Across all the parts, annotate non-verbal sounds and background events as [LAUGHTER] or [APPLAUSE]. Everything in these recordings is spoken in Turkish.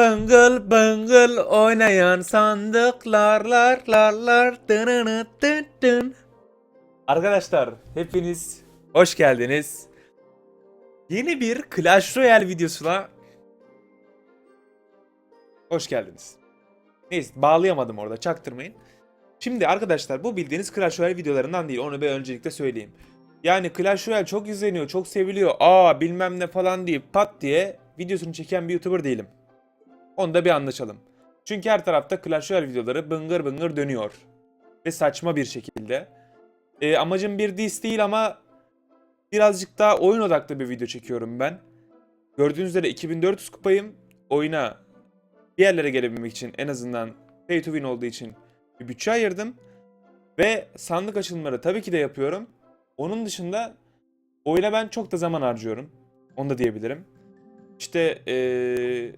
Bıngıl bıngıl oynayan sandıklar lar lar lar tınını tın tın. Arkadaşlar hepiniz hoş geldiniz. Yeni bir Clash Royale videosuna hoş geldiniz. Neyse bağlayamadım orada çaktırmayın. Şimdi arkadaşlar bu bildiğiniz Clash Royale videolarından değil onu bir öncelikle söyleyeyim. Yani Clash Royale çok izleniyor, çok seviliyor. Aa bilmem ne falan deyip pat diye videosunu çeken bir YouTuber değilim. Onu da bir anlaşalım. Çünkü her tarafta Clash Royale videoları bıngır bıngır dönüyor. Ve saçma bir şekilde. Ee, amacım bir diss değil ama birazcık daha oyun odaklı bir video çekiyorum ben. Gördüğünüz üzere 2400 kupayım. Oyuna bir yerlere gelebilmek için en azından pay to win olduğu için bir bütçe ayırdım. Ve sandık açılımları tabii ki de yapıyorum. Onun dışında oyuna ben çok da zaman harcıyorum. Onu da diyebilirim. İşte ee,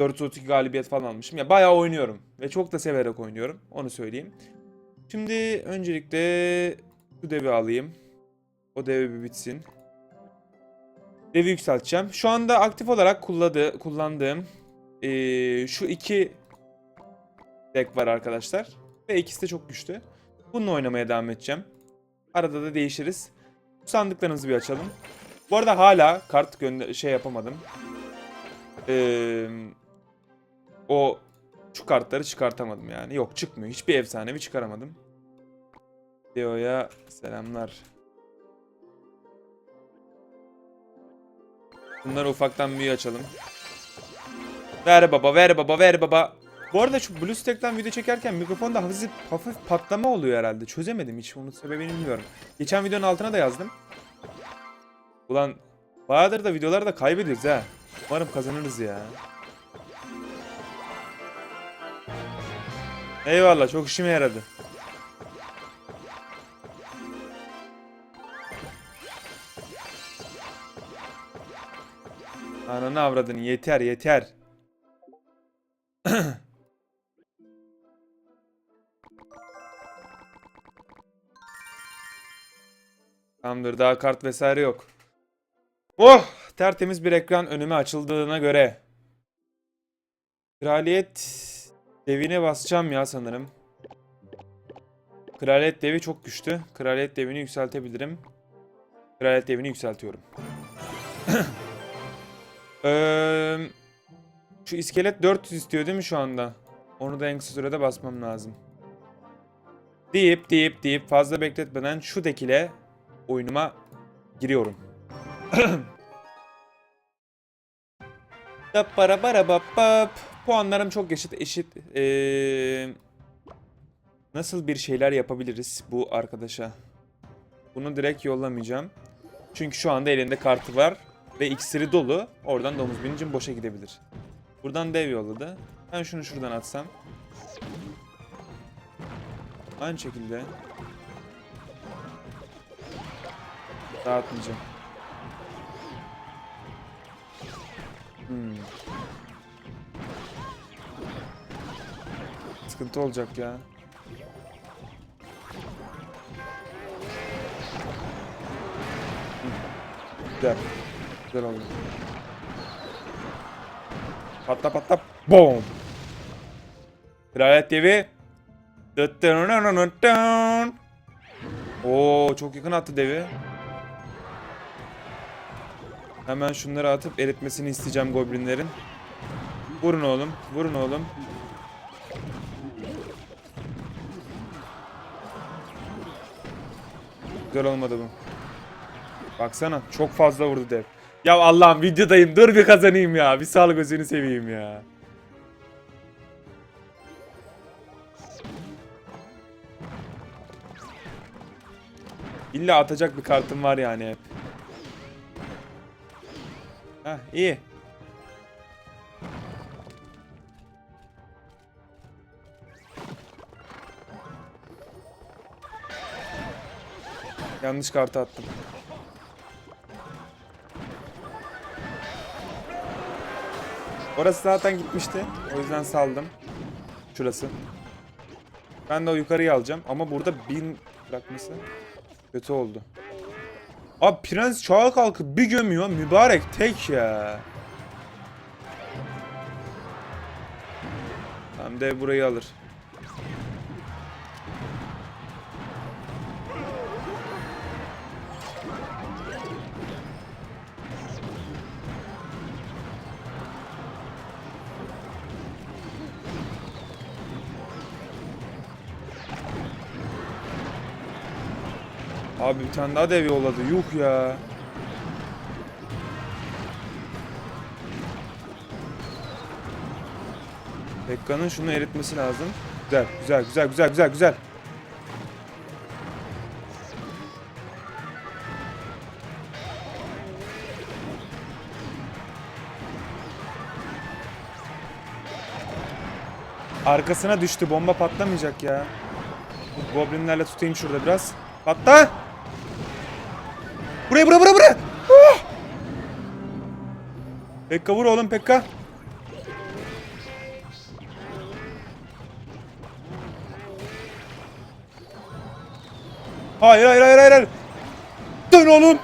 432 galibiyet falan almışım. Ya bayağı oynuyorum ve çok da severek oynuyorum. Onu söyleyeyim. Şimdi öncelikle şu devi alayım. O devi bir bitsin. Devi yükselteceğim. Şu anda aktif olarak kulladı, kullandığım ee, şu iki deck var arkadaşlar. Ve ikisi de çok güçlü. Bununla oynamaya devam edeceğim. Arada da değişiriz. Sandıklarınızı bir açalım. Bu arada hala kart şey yapamadım. Ee, o şu kartları çıkartamadım yani. Yok çıkmıyor. Hiçbir efsanevi çıkaramadım. Deo'ya selamlar. Bunları ufaktan büyü açalım. Ver baba, ver baba, ver baba. Bu arada şu BlueStack'ten video çekerken mikrofonda hafif, hafif patlama oluyor herhalde. Çözemedim hiç. Onun sebebini bilmiyorum. Geçen videonun altına da yazdım. Ulan bayağıdır da videolarda kaybediyoruz ha. Umarım kazanırız ya. Eyvallah çok işime yaradı. Ananı avradın yeter yeter. [CLEARS THROAT] Tamamdır daha kart vesaire yok. Oh tertemiz bir ekran önüme açıldığına göre. Kraliyet devine basacağım ya sanırım. Kraliyet devi çok güçlü. Kraliyet devini yükseltebilirim. Kraliyet devini yükseltiyorum. [CLEARS THROAT] Eee, şu iskelet 400 istiyor değil mi şu anda? Onu da en kısa sürede basmam lazım. Deyip deyip deyip fazla bekletmeden şu deck ile oyunuma giriyorum. [CLEARS THROAT] para para bap bap. Puanlarım çok eşit eşit. Ee, nasıl bir şeyler yapabiliriz bu arkadaşa? Bunu direkt yollamayacağım. Çünkü şu anda elinde kartı var ve iksiri dolu. Oradan domuz binicim boşa gidebilir. Buradan dev yolladı. Ben şunu şuradan atsam. Aynı şekilde. Dağıtmayacağım. Hmm. Sıkıntı olacak ya. Güzel. Güzel oldu. Patla patla. Boom. Kraliyet devi. Oo çok yakın attı devi. Hemen şunları atıp eritmesini isteyeceğim goblinlerin. Vurun oğlum, vurun oğlum. Güzel olmadı bu. Baksana çok fazla vurdu dev. Ya Allah'ım videodayım dur bir kazanayım ya. Bir sağlık gözünü seveyim ya. İlla atacak bir kartım var yani hep. Heh iyi. Yanlış kartı attım. Orası zaten gitmişti. O yüzden saldım. Şurası. Ben de o yukarıyı alacağım. Ama burada bin bırakması kötü oldu. Abi prens çağa kalkıp bir gömüyor. Mübarek tek ya. Tamam dev burayı alır. Abi bir tane daha dev yolladı. Yuh ya. Pekka'nın şunu eritmesi lazım. Güzel, güzel, güzel, güzel, güzel, güzel. Arkasına düştü. Bomba patlamayacak ya. Goblinlerle tutayım şurada biraz. Patla! Buraya, buraya, buraya, buraya! Ah! Pekka vur oğlum Pekka. Hayır hayır hayır. hayır. Dön oğlum.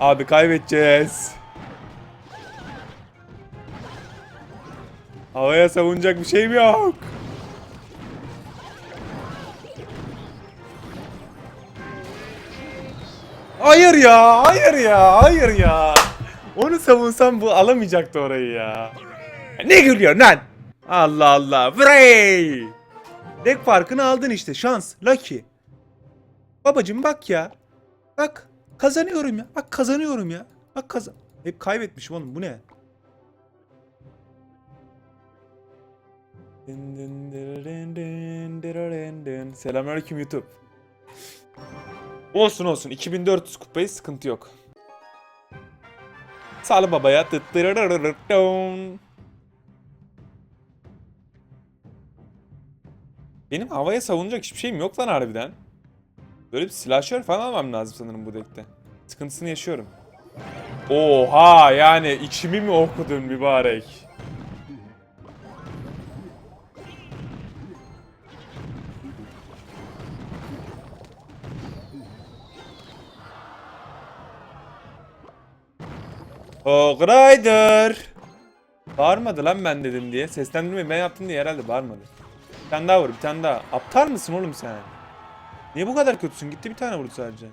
Abi kaybedeceğiz. Havaya savunacak bir şeyim yok. Hayır ya, hayır ya, hayır ya. Onu savunsam bu alamayacaktı orayı ya. Ne gülüyorsun lan? Allah Allah. Frey! Dek farkını aldın işte. Şans. Lucky. Babacım bak ya. Bak. Kazanıyorum ya. Bak kazanıyorum ya. Bak kazan. Hep kaybetmişim oğlum. Bu ne? Selamünaleyküm YouTube. Olsun olsun. 2400 kupayı sıkıntı yok. Sağlı babaya. Benim havaya savunacak hiçbir şeyim yok lan harbiden. Böyle bir silahşör falan almam lazım sanırım bu deckte. Sıkıntısını yaşıyorum. Oha yani içimi mi okudun mübarek? Hog Rider. Bağırmadı lan ben dedim diye. Seslendirmeyi ben yaptım diye herhalde bağırmadı. Bir tane daha vur bir tane daha. Aptal mısın oğlum sen? Niye bu kadar kötüsün? Gitti bir tane vurdu sadece.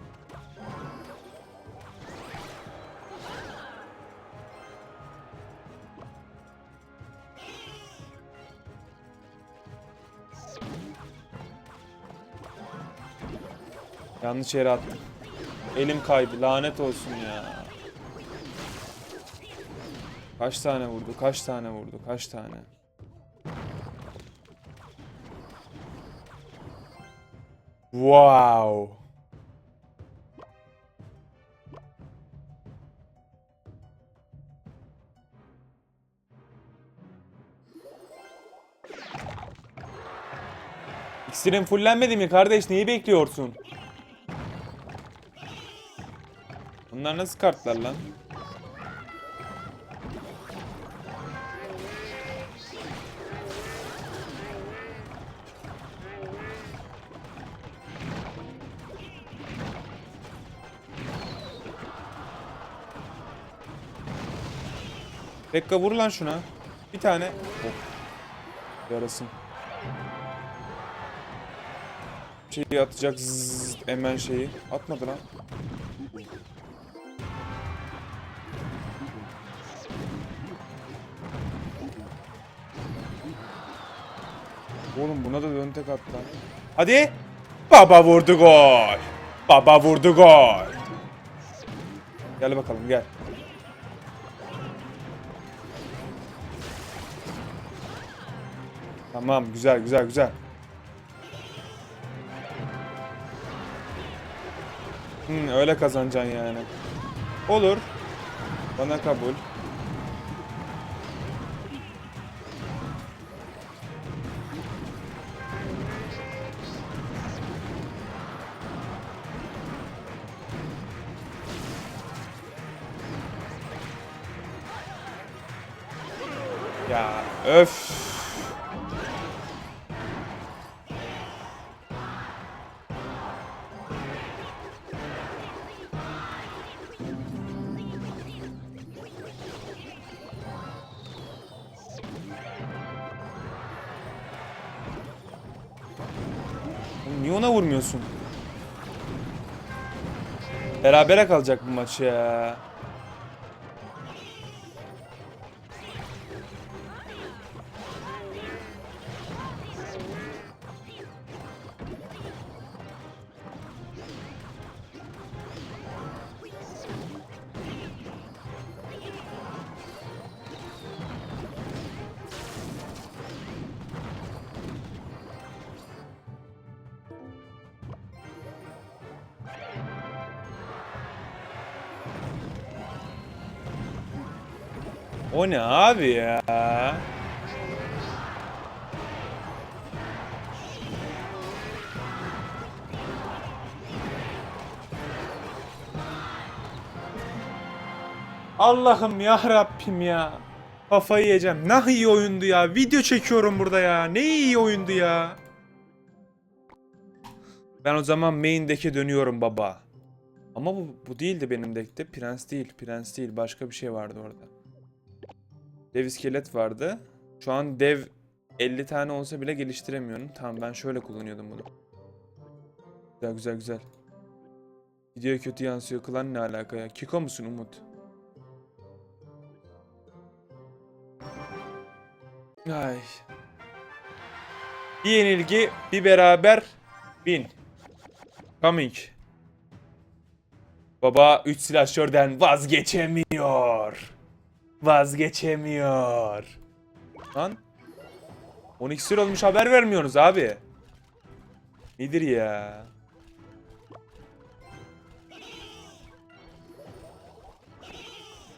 Yanlış yere attım. Elim kaydı. Lanet olsun ya. Kaç tane vurdu? Kaç tane vurdu? Kaç tane? Wow. İksirin fullenmedi mi kardeş? Neyi bekliyorsun? Bunlar nasıl kartlar lan? Pekka vur lan şuna. Bir tane. Oh. Yarasın. Şeyi atacak zzz, hemen şeyi. Atmadı lan. Oğlum buna da dön tek. Hadi. Baba vurdu gol. Baba vurdu gol. Gel bakalım gel. Tamam güzel güzel güzel. Hmm, öyle kazanacaksın yani. Olur. Bana kabul. Niye ona vurmuyorsun? Berabere kalacak bu maç ya. O ne abi ya? Allah'ım ya Rabbim ya. Kafayı yiyeceğim. Ne iyi oyundu ya. Video çekiyorum burada ya. Ne iyi oyundu ya. Ben o zaman main deck'e dönüyorum baba. Ama bu, bu değildi benim deck'te. Prens değil. Prens değil. Başka bir şey vardı orada. Dev iskelet vardı. Şu an dev 50 tane olsa bile geliştiremiyorum. Tamam ben şöyle kullanıyordum bunu. Güzel güzel güzel. Videoya kötü yansıyor kılan ne alaka ya? Kiko musun Umut? Ay. Bir yenilgi, bir beraber, bin. Coming. Baba 3 silahşörden vazgeçemiyor. Vazgeçemiyor. Lan. 12 olmuş haber vermiyorsunuz abi. Nedir ya?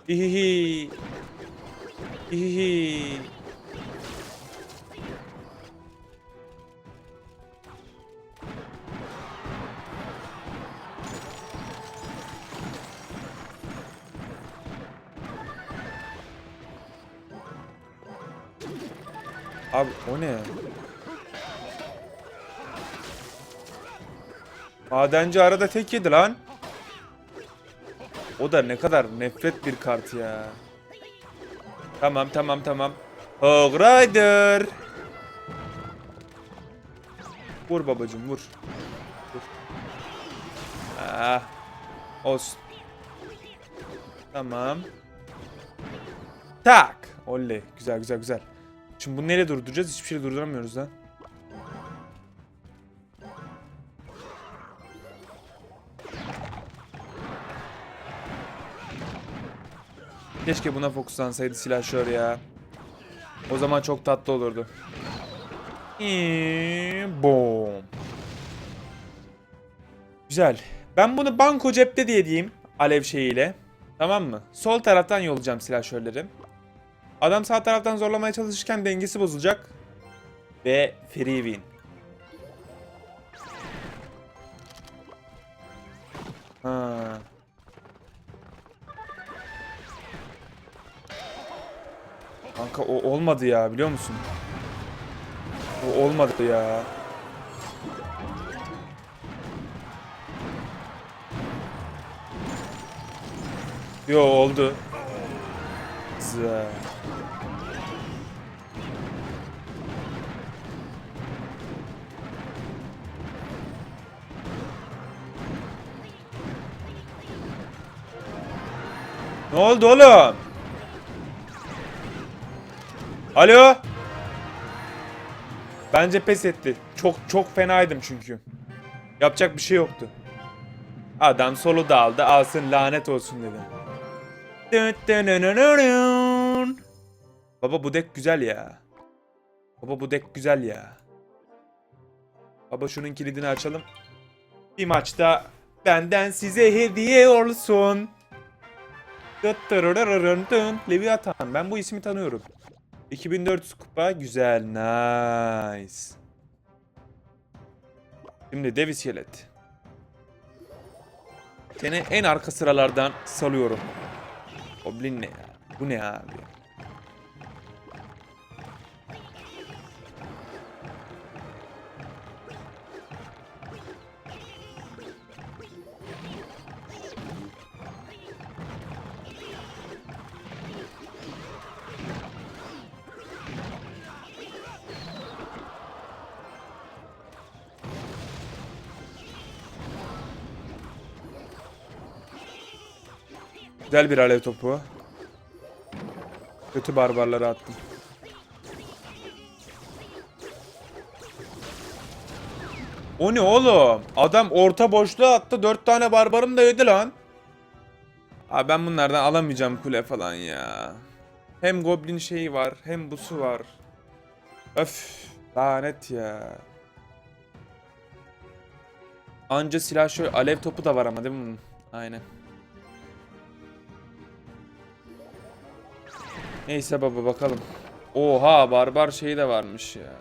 Hihihi. Hihihi. O ne? Madenci arada tek yedi lan. O da ne kadar nefret bir kart ya. Tamam tamam tamam. Hog Rider. Vur babacım vur. Vur. Ah. Olsun. Tamam. Tak. Oley. Güzel güzel güzel. Şimdi bunu nereye durduracağız? Hiçbir şey durduramıyoruz lan. Keşke buna fokuslansaydı silahşör ya. O zaman çok tatlı olurdu. Boom. Güzel. Ben bunu banko cepte diye diyeyim. Alev şeyiyle. Tamam mı? Sol taraftan yollayacağım silahşörleri. Adam sağ taraftan zorlamaya çalışırken dengesi bozulacak. Ve free win. Ha. Kanka o olmadı ya biliyor musun? O olmadı ya. Yo oldu. Güzel. Ne oldu oğlum? Alo? Bence pes etti. Çok çok fenaydım çünkü. Yapacak bir şey yoktu. Adam solo da. Alsın lanet olsun dedi. Baba bu deck güzel ya. Baba bu deck güzel ya. Baba şunun kilidini açalım. Bir maçta benden size hediye olsun. Leviathan. Ben bu ismi tanıyorum. 2400 kupa. Güzel. Nice. Şimdi dev iskelet. Seni en arka sıralardan salıyorum. Goblin ne ya? Bu ne abi? Güzel bir alev topu. Kötü barbarları attım. O ne oğlum? Adam orta boşluğa attı. Dört tane barbarım da yedi lan. Abi ben bunlardan alamayacağım kule falan ya. Hem goblin şeyi var hem busu var. Öf lanet ya. Anca silah şöyle alev topu da var ama değil mi? Aynen. Neyse baba bakalım. Oha barbar şeyi de varmış ya.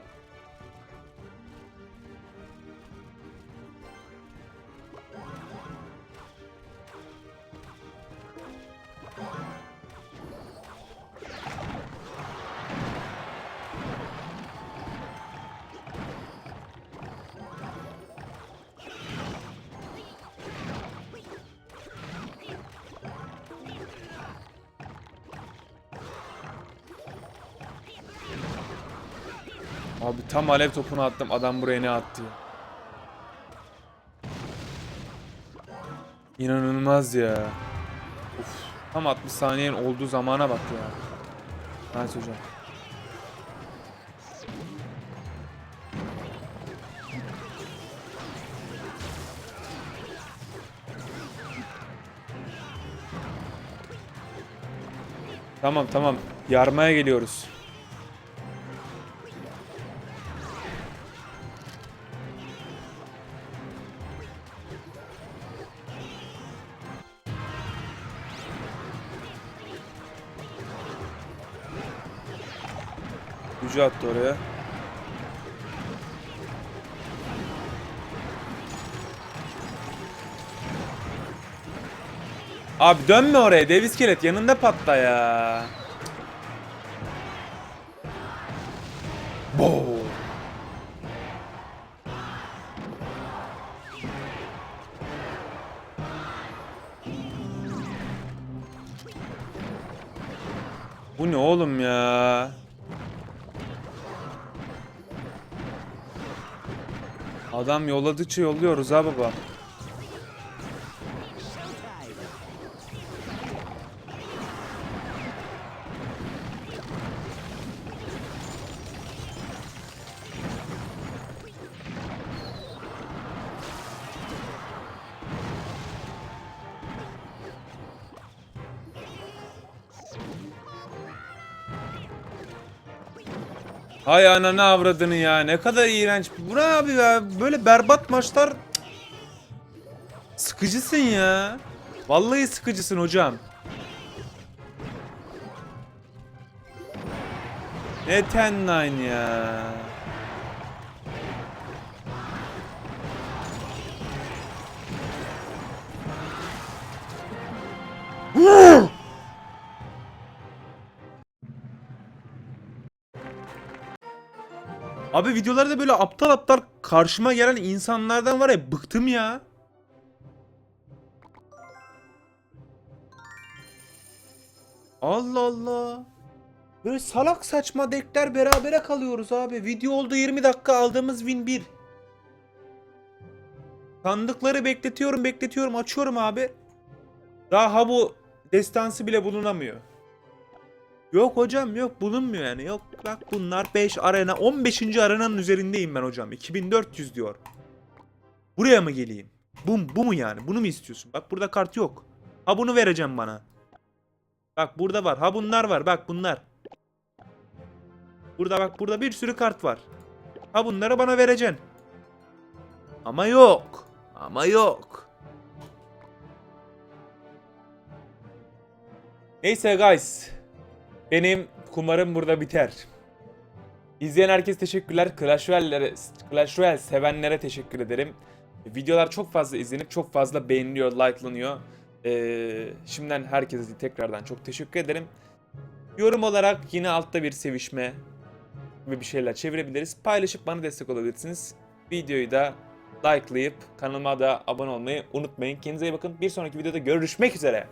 Abi tam alev topunu attım. Adam buraya ne attı ya? İnanılmaz ya. Uf, tam 60 saniyenin olduğu zamana bak ya. Nice hocam. Tamam tamam. Yarmaya geliyoruz. Gücü attı oraya. Abi dönme oraya dev iskelet yanında patla ya. Adam yolladıkça yolluyoruz ha baba. Hay ananı avradını ya. Ne kadar iğrenç. Bu ne abi ya? Böyle berbat maçlar. Sıkıcısın ya. Vallahi sıkıcısın hocam. Ne ten nine ya. Abi videolarda böyle aptal aptal karşıma gelen insanlardan var ya bıktım ya. Allah Allah. Böyle salak saçma dekler berabere kalıyoruz abi. Video oldu 20 dakika aldığımız win 1. Sandıkları bekletiyorum bekletiyorum açıyorum abi. Daha bu destansı bile bulunamıyor. Yok hocam yok bulunmuyor yani. Yok bak bunlar 5 arena 15. arenanın üzerindeyim ben hocam. 2400 diyor. Buraya mı geleyim? Bu, bu mu yani? Bunu mu istiyorsun? Bak burada kart yok. Ha bunu vereceğim bana. Bak burada var. Ha bunlar var. Bak bunlar. Burada bak burada bir sürü kart var. Ha bunları bana vereceksin. Ama yok. Ama yok. Neyse guys. Benim kumarım burada biter. İzleyen herkese teşekkürler. Clash Royale'lere, Clash Royale sevenlere teşekkür ederim. Videolar çok fazla izlenip çok fazla beğeniliyor, like'lanıyor. Ee, şimdiden herkese tekrardan çok teşekkür ederim. Yorum olarak yine altta bir sevişme ve bir şeyler çevirebiliriz. Paylaşıp bana destek olabilirsiniz. Videoyu da like'layıp kanalıma da abone olmayı unutmayın. Kendinize iyi bakın. Bir sonraki videoda görüşmek üzere.